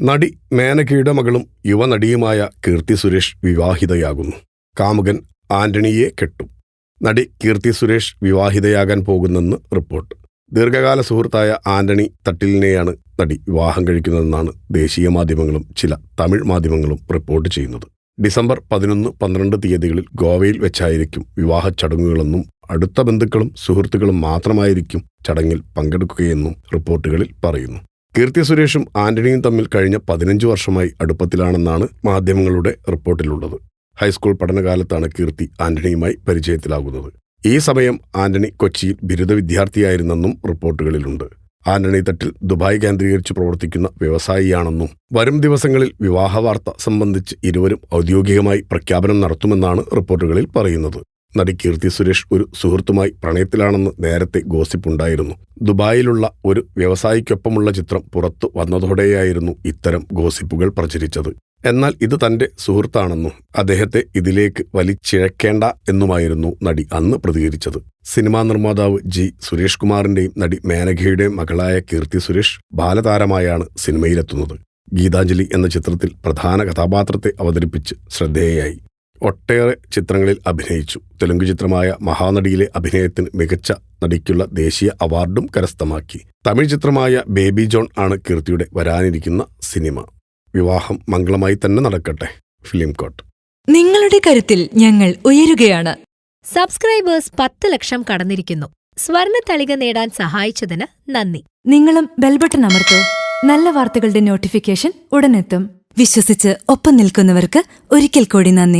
നടി മേനകയുടെ മകളും യുവനടിയുമായ കീർത്തി സുരേഷ് വിവാഹിതയാകുന്നു. കാമുകൻ ആന്റണിയെ കെട്ടും. നടി കീർത്തി സുരേഷ് വിവാഹിതയാകാൻ പോകുന്നെന്ന് റിപ്പോർട്ട്. ദീർഘകാല സുഹൃത്തായ ആന്റണി തട്ടിലിനെയാണ് നടി വിവാഹം കഴിക്കുന്നതെന്നാണ് ദേശീയ മാധ്യമങ്ങളും ചില തമിഴ് മാധ്യമങ്ങളും റിപ്പോർട്ട് ചെയ്യുന്നത്. ഡിസംബർ പതിനൊന്ന് പന്ത്രണ്ട് തീയതികളിൽ ഗോവയിൽ വെച്ചായിരിക്കും വിവാഹ ചടങ്ങുകളെന്നും അടുത്ത ബന്ധുക്കളും സുഹൃത്തുക്കളും മാത്രമായിരിക്കും ചടങ്ങിൽ പങ്കെടുക്കുകയെന്നും റിപ്പോർട്ടുകളിൽ പറയുന്നു. കീർത്തി സുരേഷും ആന്റണിയും തമ്മിൽ കഴിഞ്ഞ പതിനഞ്ച് വർഷമായി അടുപ്പത്തിലാണെന്നാണ് മാധ്യമങ്ങളുടെ റിപ്പോർട്ടിലുള്ളത്. ഹൈസ്കൂൾ പഠനകാലത്താണ് കീർത്തി ആന്റണിയുമായി പരിചയത്തിലാകുന്നത്. ഈ സമയം ആന്റണി കൊച്ചിയിൽ ബിരുദ വിദ്യാർത്ഥിയായിരുന്നെന്നും റിപ്പോർട്ടുകളിലുണ്ട്. ആന്റണി തട്ടിൽ ദുബായ് കേന്ദ്രീകരിച്ച് പ്രവർത്തിക്കുന്ന വ്യവസായിയാണെന്നും വരും ദിവസങ്ങളിൽ വിവാഹ വാർത്ത സംബന്ധിച്ച് ഇരുവരും ഔദ്യോഗികമായി പ്രഖ്യാപനം നടത്തുമെന്നാണ് റിപ്പോർട്ടുകളിൽ പറയുന്നത്. നടി കീർത്തി സുരേഷ് ഒരു സുഹൃത്തുമായി പ്രണയത്തിലാണെന്ന് നേരത്തെ ഗോസിപ്പുണ്ടായിരുന്നു. ദുബായിലുള്ള ഒരു വ്യവസായിക്കൊപ്പമുള്ള ചിത്രം പുറത്തു വന്നതോടെയായിരുന്നു ഇത്തരം ഗോസിപ്പുകൾ പ്രചരിച്ചത്. എന്നാൽ ഇത് തന്റെ സുഹൃത്താണെന്നും അദ്ദേഹത്തെ ഇതിലേക്ക് വലിച്ചിഴക്കേണ്ട എന്നുമായിരുന്നു നടി അന്ന് പ്രതികരിച്ചത്. സിനിമാ നിർമ്മാതാവ് ജി സുരേഷ് കുമാറിന്റെയും നടി മേനകയുടെയും മകളായ കീർത്തി സുരേഷ് ബാലതാരമായാണ് സിനിമയിലെത്തുന്നത്. ഗീതാഞ്ജലി എന്ന ചിത്രത്തിൽ പ്രധാന കഥാപാത്രത്തെ അവതരിപ്പിച്ച് ശ്രദ്ധേയയായി ഒട്ടേറെ ചിത്രങ്ങളിൽ അഭിനയിച്ചു. തെലുങ്ക് ചിത്രമായ മഹാനടിയിലെ അഭിനയത്തിന് മികച്ച നടിക്കുള്ള ദേശീയ അവാർഡും കരസ്ഥമാക്കി. തമിഴ് ചിത്രമായ ബേബി ജോൺ ആണ് കീർത്തിയുടെ വരാനിരിക്കുന്ന സിനിമ. വിവാഹം മംഗളമായി തന്നെ നടക്കട്ടെ. ഫിലിം കോട്ട്. നിങ്ങളുടെ കരുത്തിൽ ഞങ്ങൾ ഉയരുകയാണ്. സബ്സ്ക്രൈബേഴ്സ് പത്ത് ലക്ഷം കടന്നിരിക്കുന്നു. സ്വർണ തളിക നേടാൻ സഹായിച്ചതിന് നന്ദി. നിങ്ങളും ബെൽബട്ടൺ അമർത്തോ. നല്ല വാർത്തകളുടെ നോട്ടിഫിക്കേഷൻ ഉടനെത്തും. വിശ്വസിച്ച് ഒപ്പം നിൽക്കുന്നവർക്ക് ഒരിക്കൽ കൂടി നന്ദി.